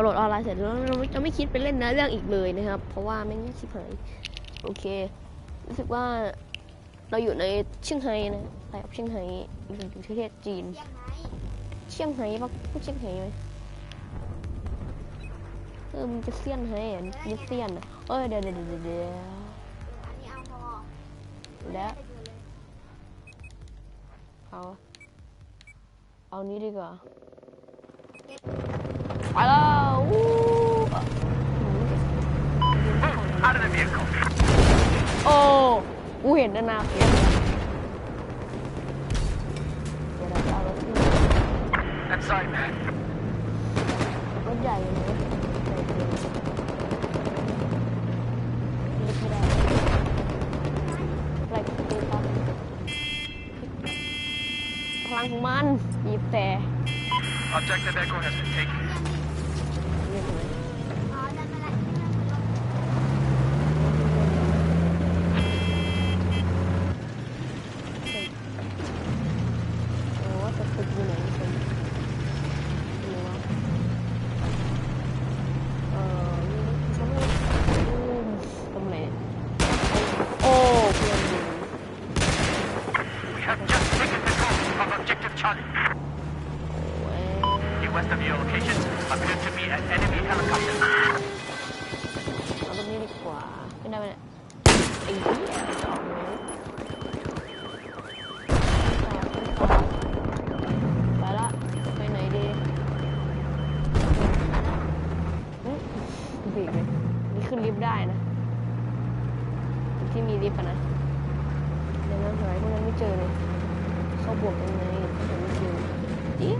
โหลดออนไลน์เสร็จแล้วเราจะไม่คิดไปเล่นเนื้อเรื่องอีกเลยนะครับ เพราะว่าแม่งชิบหายโอเค รู้สึกว่าเราอยู่ในเชียงไฮ้นะไปกับเชียงไฮ้อยู่อยู่ที่ประเทศจีน เชียงไฮ้ปะพูดเชียงไฮ้ไหมเออมันจะเซียนไฮ้อะมันจะเซียนอะเอ้ยเดี๋ยวเดี๋ยวเดี๋ยวเดี๋ยวอันนี้เอาพอแล้วเอา เอานี้ดีกว่า ไปแล้ววู้อะ Out of the vehicle. โอ้กูเห็นนานาเฟียเดี๋ยวเราจะเอารถที่ That's side, man. รถใหญ่เลยนหญ่เกินเล็กไม่ได้อะไรก็ตีครับพลังของมันบีบแต่ Objective Echo has been taken. 我们没有什么就咦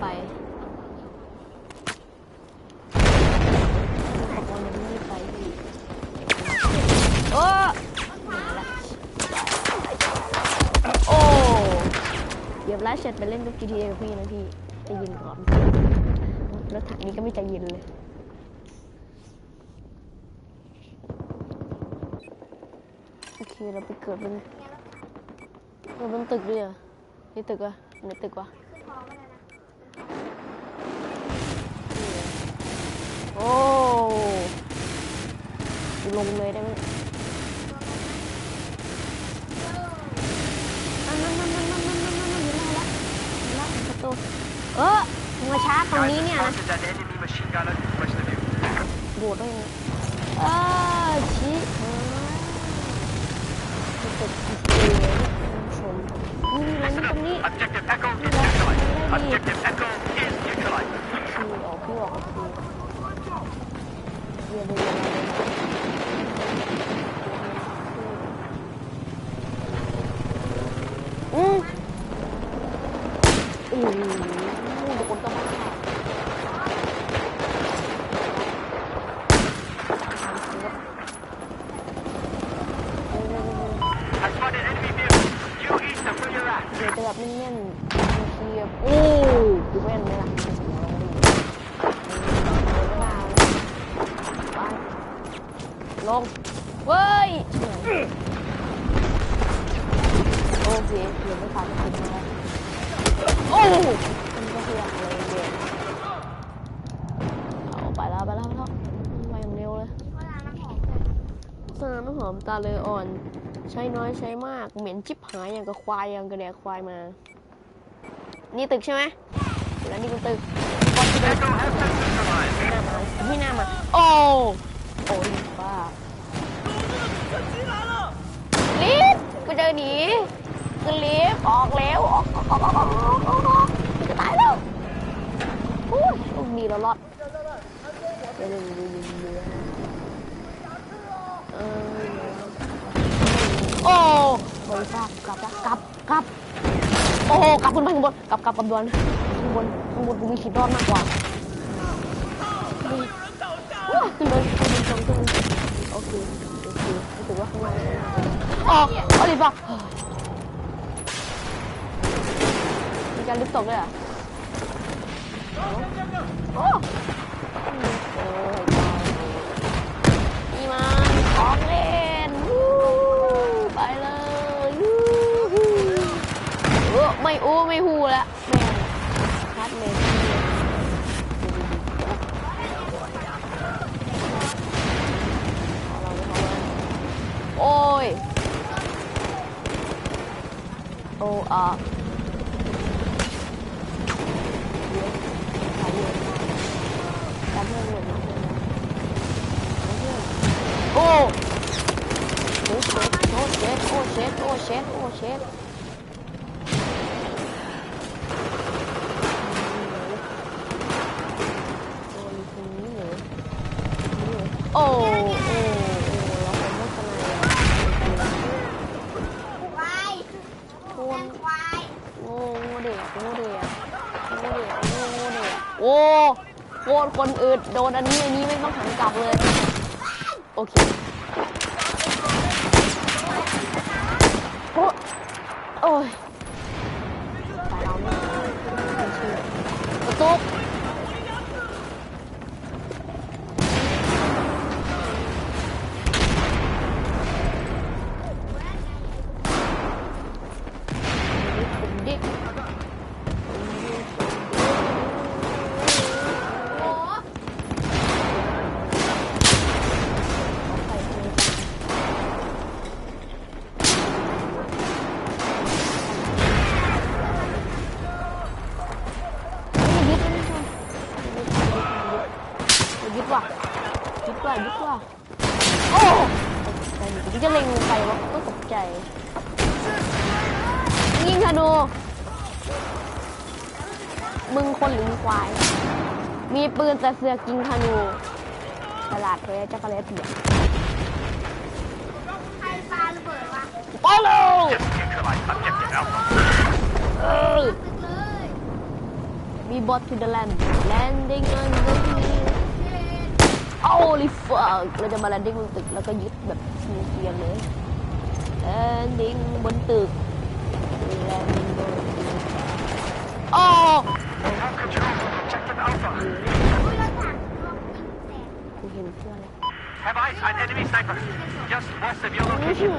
ไปขอบคุณอย่าเพิ่ไปพี่โอ้โอ้เดี๋ยวไลฟ์เสร็จไปเล่นกับ GTA กับพี่นะพี่จเย็นก่อนรถถังนี้ก็ไม่ใจเย็นเลยโอเคเราไปเกิดเป็นเกิดเป็นตึกด้วยเหรอะนี่ตึกวะไหนตึกวะ ขึ้นพอไม่ได้นะ โอ้กูลงเลยได้ไหมนั่นนั่นนั่นนั่นนั่นนั่นนั่นนั่นอยู่แล้วละอยู่แล้วประตูเออมาช้าตรงนี้เนี่ยนะโบดด้วยนเออชี้เออตึกตึกชนนี่อะไรนี่ตรงนี้ Objective Echo destroyed. Objective Echo is neutralized. คือออกพี่ออกคือเรียนเรียนอืมโอ้โหเดี๋ยวคนก็มาขาด I spotted enemy vehicle due east of where you're at. เดี๋ยวจะแบบเน่นๆเคลียร์โอ้กูแม่นไหมล่ะลงเว้ย โอเคเดี๋ยวไม่ทันถึงแล้ว โอ้มันก็คืออะไรเด็กเอาไปแล้วไปแล้วไปแล้วไปอย่างเร็วเลยเพราะร้านน้ำหอมน้ำหอมตาเลออ่อน ใช้น้อยใช้มาก เหม็นชิบหายอย่างกับควายอย่างกระแดกควายมา นี่ตึกใช่ไหมแล้วนี่เป็นตึกบอสที่นหน้ามา โอ้โอ้ยบ้าลิฟกูเจอหนี ขึ้นลิฟต์ออกแล้วออกออกออกออกออกออกจะตายแล้วโอ้ยโชคดีเรารอดเดี๋ยวเดี๋ยวเดี๋ยวเดี๋ยวเออโอ้บริษัทกลับกลับกลับโอ้กลับขึ้นไปข้างบนกลับกลับกลับด่วนข้างบนข้างบนกูมีขีดรอดมากกว่าขึ้นเลยขึ้นบนขึ้นบนโอเคโอเครู้สึกว่าข้างล่างอ๋อเอาดิป่ะมีการลิฟต์ตกด้วยอะโอ้โอ้ยนี่มันของเล่นไปเลยเออไม่โอ้ไม่ฮูแล้วแม่งชัดเลยโอ้ยโอ้อะ โอ้โอ้เช็ดโอ้เช็ดโอ้เช็ดโอ้เช็ดโอ้เช็ดโอ้โอ้โอ้เราเป็นม่สนายควายคแตนงควายโง่เด็กโง่เด็กโง่เด็กโง่เด็กโอ้โคตรคนอื่นโดนอันนี้อันนี้ไม่ต้องหันกลับเลย โอเคโอ้โอ้ยตายเราไม่ไม่เชื่อกระตุก ดิก โอ้ ยึดว่ะยึดว่ะยึดว่ะโอ้ใจหนูจะเล็งไปวะก็ตกใจ ยิงธนู มึงคนหรือมึงควาย มีปื นแต่เสือกยิงธนูฉลาดแท้จักรเลเปียกใครปาระเบิดวะโอ้โหเออตึกเลย We bought to the land landing on the hill เย้ Holy fuck เราจะมา landing บนตึกแล้วก็ยึดแบบนิวเคลียร์เลย landing บนตึก landing บนตึกโอ้ อุ้ยรถถังลงยิงแตก กู เห็นเพื่อนแล้ว Have eyes on enemy sniper. Just west of your อื้อ location.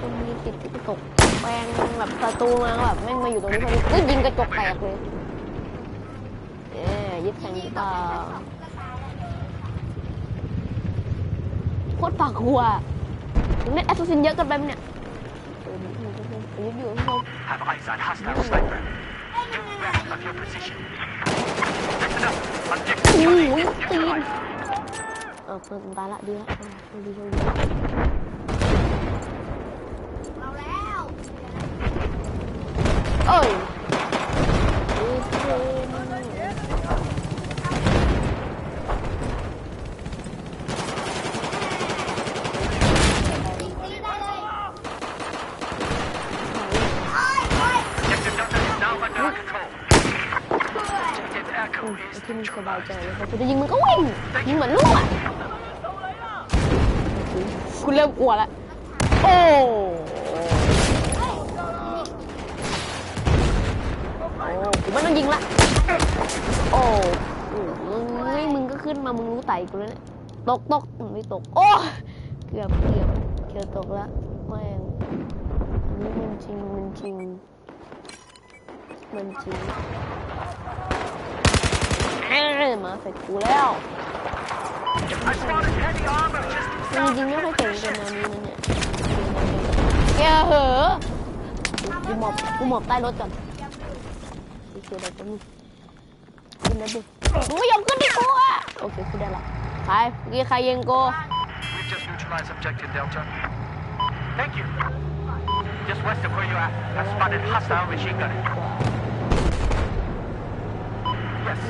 หือมันมีติดกระจกแปลงแบบประตูมาแบบแม่งมาอยู่ตรงนี้พอดีก็ยิงกระจกแตกเลยเอ๊ยึดแข่งหรือเปล่าก็ตายแล้วโคตรปากหัวมึงเล่นแอสซัสซินเยอะเกินไปมั้ยเนี่ยเออมึงมึงมึงมึงยึดอยู่ข้างบน Have eyes on hostile sniper. Get back of your position. Listen up. Objective อุ้ย Charlie is ตีน neutralized. เออเพิ่มตายละดีละเออโชคดีโชคดี เอาแล้ว เอ้ย ตีได้เลยโอ้ยโอ้ย Objective Delta is now under our control. Objective อื Echo ม is ไอ้ที่มึงสบายใจเลยพอกูจะยิงมึงก็วิ่งยิงเหมือนลูกอะกูเริ่มกลัวละโอ้โอ้กูไม่ต้องยิงละโอ้โอ้มึงก็ขึ้นมามึงรู้ไตกูแล้วเนี่ยตกตกไม่ตก โอ้เกือบเกือบเกือบตกละแม่งนี่มันจริงมันจริงมันจริง มาใส่กูแล้วจริงๆไม่ค่อยเก่งเกมแนวนี้เนี่ยแกเหอะกูหมอบกูหมอบใต้รถก่อนโอเคไดี๋ยวจะมีขึ้นแล้ดิมึไม่ยอมขึ้นดิกูอะโอเคขึ้นได้ละใครเมื่อกี้ใครยิงกู We've just neutralized objective Delta. Thank you. Just west of where you're I spotted hostile machine gun Yes.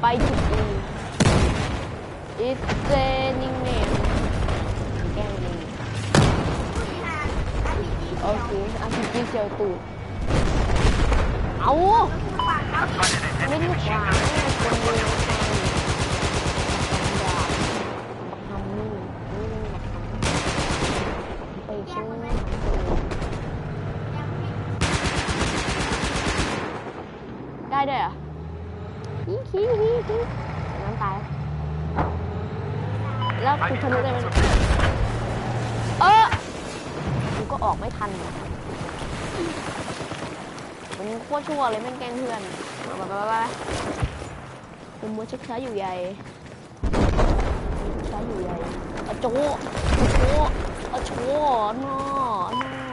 ไปจุดดี It's raining man แกงยิงโอเคอาทิตย์เจียวตูดเอาไม่ enemy ได้ข machine วาง gun. คนเดียวทำนี่นี่ไปช่วยได้ด้วยเหรอฮิฮิฮิฮิน้ำตาย แล้วคุณทะลุได้ไหมเออกูก็ออกไม่ทันมันโค ตรชั่วเลยแม่งแกล้งเพื่อนมาไปไปไปเป็นมัวชักช้าอยู่ใหญ่ช้าอยู่ใหญ่อะโจอะโจอะโจนอ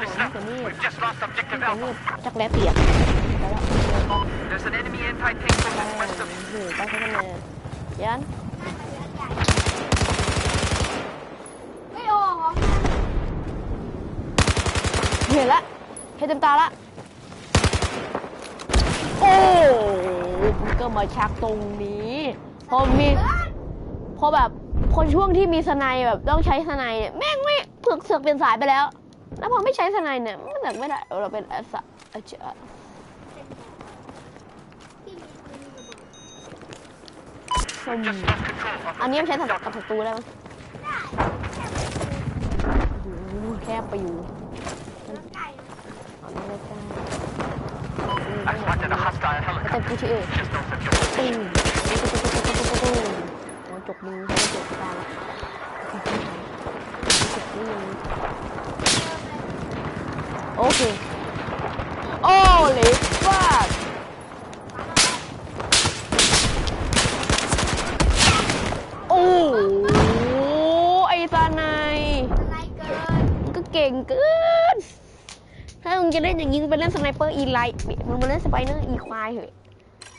Listen นี่ up. แต่นี่ We've just lost นี่ objective แต่นี่ Alpha. จักแร้เปียกไปแล้วเดี๋ยวก่อน There's an enemy anti-tank ไป force west of โอ้โหไปข้างในยันไม่โอ้ของเห็นละเห็นเต็มตาละโอ้ มันก็มาชักตรงนี้พอมีพอแบบพอช่วงที่มีสไนแบบต้องใช้สไนเนี่ยแม่งไม่เผือกเสือกเป็นสายไปแล้ว แล้วพอไม่ใช้สไนเนี่ยมันแบบไม่ได้เราเป็นอาสอาจจะที่มีปืนระอันนี้มันใช้สำหรับกับศัตรูได้ไหมแคบไปอยู่ I've spotted a hostile แต่ helicopter กูชื่อ just north of your ตุ้ position. มโอ้จบมือใช้จบตาละจบมือโอเค โอ้เล็กฟาด โอ้โหไอ้ซาไนาย อะไรเกิน ก็เก่งเกินถ้ามึงจะเล่นอย่างนี้มึงไปเล่นสไนเปอร์อีไลท์มึงมาเล่นสไปเนอร์อีควายเหอะ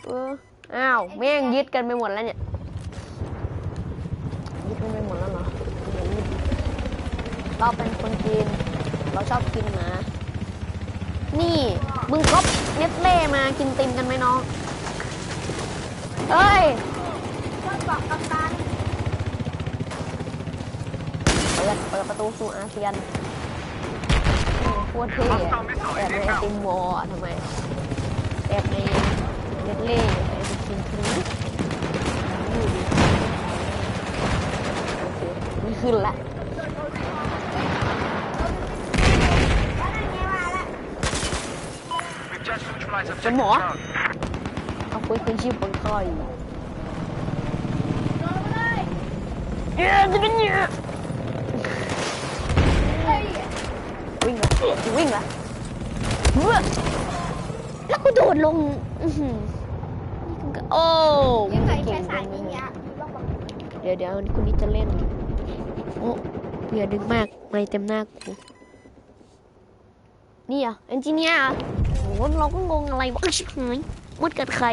เอออ้าวแม่งยึดกันไปหมดแล้วเนี่ยยึดกันไปหมดแล้วเหรอเราเป็นคนจีนเราชอบกินนะนี่มึงครบเนสเล่มากินติมกันไหมน้องเอ้ยเครื่องกรอกกัปตันเปิดเปิดประตูสู่อาเซียน โอ้โหโคตรเท่อะแอบในไอติมวอลอทำไมแอบในเน็ตเล่ไอติมครีดนี่นี่ขึ้นละแล้วนั่นไงมาแล้ว We've just neutralized Some objective more? Charlie. เอาคุยคืนชีพคนไข้โดนไปเยเย้จะเป็นเนี่ยเวิ่งละวิ่งละเฮ้ยแล้วกูโดดลงอื้อหือนี่กูก็โอ้ยังไงเก่แค่งสาจัยงนี้เลยอะต้องบอกเดี๋ยวเดี๋ยวคนนี้จะเล่น โอ้อย่าดึงมาก ไม่เต็มหน้ากู นี่อะเอนจิเนียร์อะโหเราก็งงอะไรวะชิบหายมุดกับใคร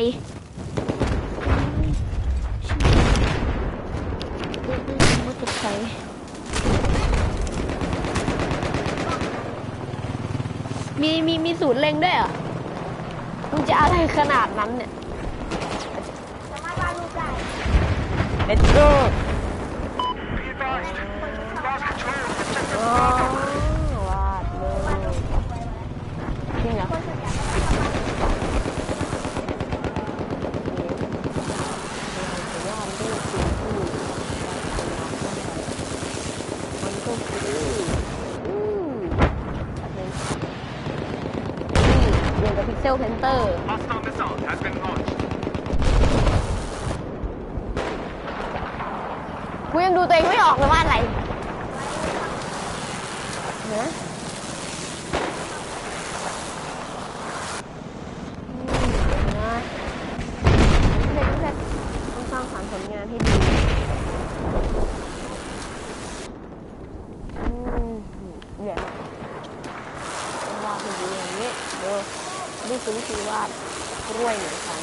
มุดกับใคร มีมีมีศูนย์เล็งด้วยเหรอะมึงจะอะไรขนาดนั้นเนี่ย สามารถวาดรูปได้ Let's go Be advised. Lost control of objective อ๋อ Bravo. วาดเลยจริงเหรอ คนส่วนใหญ่ก็ทำมา วาดด้วยสิ่งที่มันก็คืออืมแบบนี้นี่เรียนกับพิก เซลเพนเตอร์ Hostile missile has been launched. กูยังดูตัวเองไม่ออกเลยว่าอะไรเนะอืมนะเด็กเด็กต้องสร้างสรรค์ผลงานให้ดี คือวิธีวาดกล้วยเหมือนกัน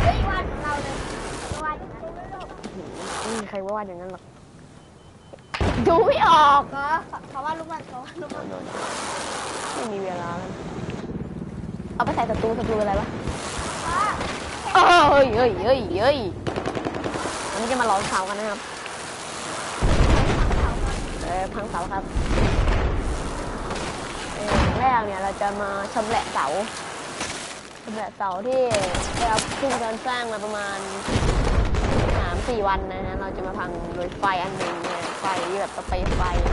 เฮ้ยวาดของเราเลยไม่วาดอย่างนั้นไม่มีใครวาดอย่างนั้นหรอก ดูไม่ออกก็เขาว่าลูกมันเขาว่าลูกมันไม่มีเวลาแล้วเอาไปใส่ศัตรูศัตรูอะไรวะเอ้ยเอ้ยเอ้ยเอ้ยวันนี้จะมาลองเสากันนะครับ เออพังเสาครับ รกเนี่ยเราจะมาชำแหละเสาชำแหละเสาที่ได้รับขึ้นการสร้างมาประมาณสามสี่วันนะฮะเราจะมาพังโดยไฟอันหนึ่งเนี่ยไฟแบบสเปรย์ไฟผม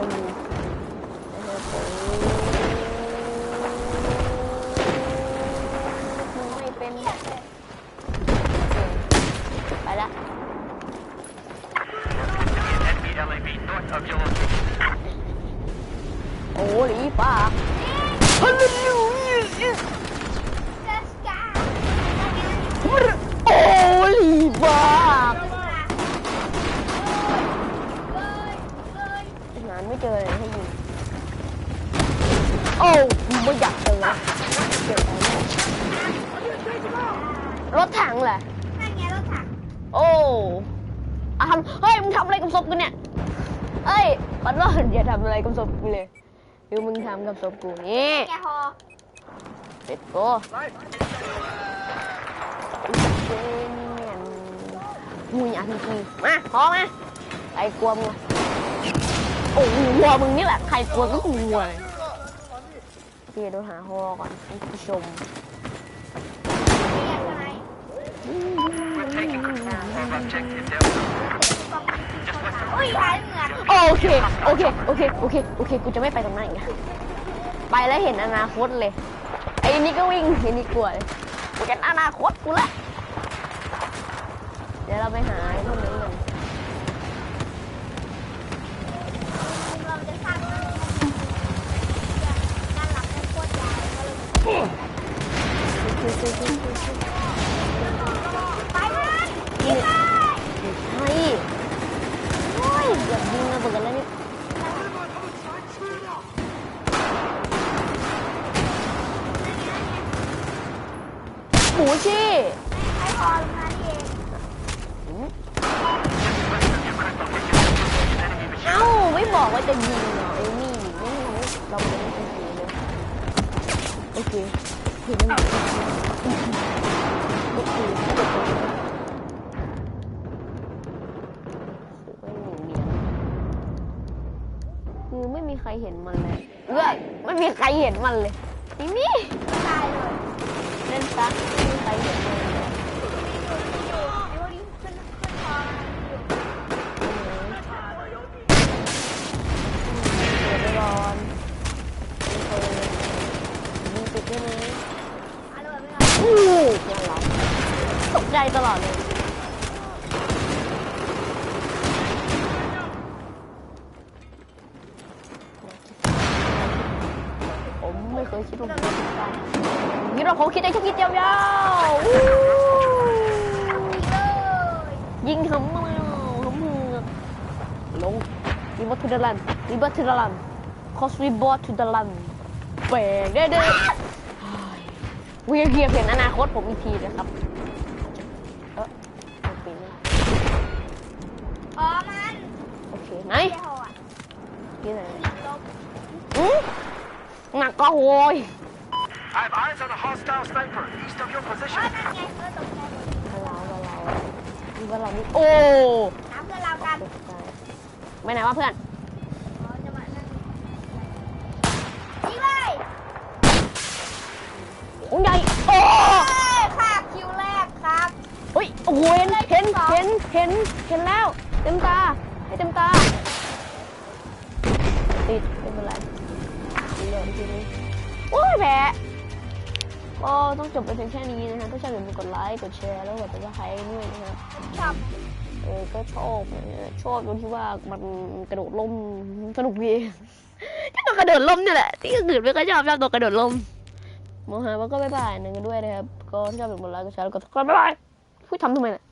ก็ดูนะครับไม่เป็นไปละ Enemy LAV north of your location. โอ้ลีป่าฮัลโหลเจสกาโอ้ลีป่างานไม่เจอเลยให้ยิงโอ้ไม่อยากเจอเก็บไว้เนี่ยรถถังแหละนั่นไงรถถัง โอ้อะทำเฮ้ย มึงทำอะไรกับศพกูเนี่ยเอ้ยขอโทษอย่าทำอะไรกับศพกูเลย ดี๋ยวมึงทำกับศพกูนี่แกฮอเสร็จกูเจเนียนมุยาพีจีมาพร้อมไหมใครกลัวมึงโอ้โหกลัวมึงนี่แหละใครกลัวก็กลัวเลยพี่ดูหาฮอก่อนผู้ชมเนี่ยอะไร We're taking control of objective Delta. อุ้ยหายเหงื่อโอเค โอเค โอเค โอเค โอเค กูจะไม่ไปตรงนั้นอีกนะไปแล้วเห็นอนาคตเลย ไอ้นี่ก็วิ่งไอ้นี่กลัวเลยกูจะอนาคตกูละ เดี๋ยวเราไปหาไอ้พวกนั้นกันเราจะสร้างด้านหลังเป็นโคตรยาวก็เลยไปมัน ยิงใช่โอ้ยเกือบยิงระเบิดแล้วเนี่ยหมู ชี่ไอ้พอลงมานี่เองเอ้าไม่บอกว่าจะยิงเหรอไอ้นี่ไม่รู้เราไม่ได้ยิงเลยโอเคเห็นแล้วโอเคโอ้ยหนูเนียนคือไม่มีใครเห็นมันเลยเอ้ยไม่มีใครเห็นมันเลยนี่นี่ตายเลยเล่นซักไม่มีใครเห็นมันเลยอยู่ไอ้พวกนี้ขึ้นขึ้นคออยู่เดี๋ยวไปรอนโอเคยิงติดได้ไหมอู้ยังหลับตกใจตลอดเลย ผมไม่เคยคิดว่าผมจะทำนี่ เราผมคิดได้แค่คิดยาวๆอู้เลยยิงหำมาแล้วหำมือลงรีบอทูเดลันรีบอทูเดลันคอสรีบอทูเดลันแบกได้เด้อเวียเวียเห็นอนาคตผมอีกทีนะครับเออไม่ปีนอ๋อมันโอเคไหนที่ไหนอืมหนักก็โวย have eyes on a hostile sniper east of your อ๋อ position. นั่นไงเออตกใจหมดเราเราเราดูว่าเรานี่โอ้น้ำเพื่อนเรากันตกใจไปไหนวะเพื่อนอ๋อจะมานั่นนี่เลยองค์ใหญ่โอ้เอ้ยค่ะคิวแรกครับเฮ้ยโอ้โหเห็นเห็นเห็นเห็นเห็นแล้ว เต็มตาให้เต็มตาติดไม่เป็นไรเหลือทีนี้โอ้ยแพ้ ก็ต้องจบไปเพียงแค่นี้นะฮะถ้าชอบอย่าลืมกดไลค์กดแชร์แล้วกดติดตามให้ด้วยนะครับชอบเออก็ชอบนะฮะชอบตรงที่ว่ามันกระโดดล่มสนุกดีที่ตัวกระโดดล่มเนี่ยแหละที่อื่นไม่ค่อยชอบชอบตัวกระโดดล่มโมหะว่าก็บ๊ายบายหนึ่งกันด้วยนะครับก็ถ้าชอบอย่าลืมกดไลค์กดแชร์แล้วกดติดตามบ๊ายบายพูดทำทำไมเนี่ย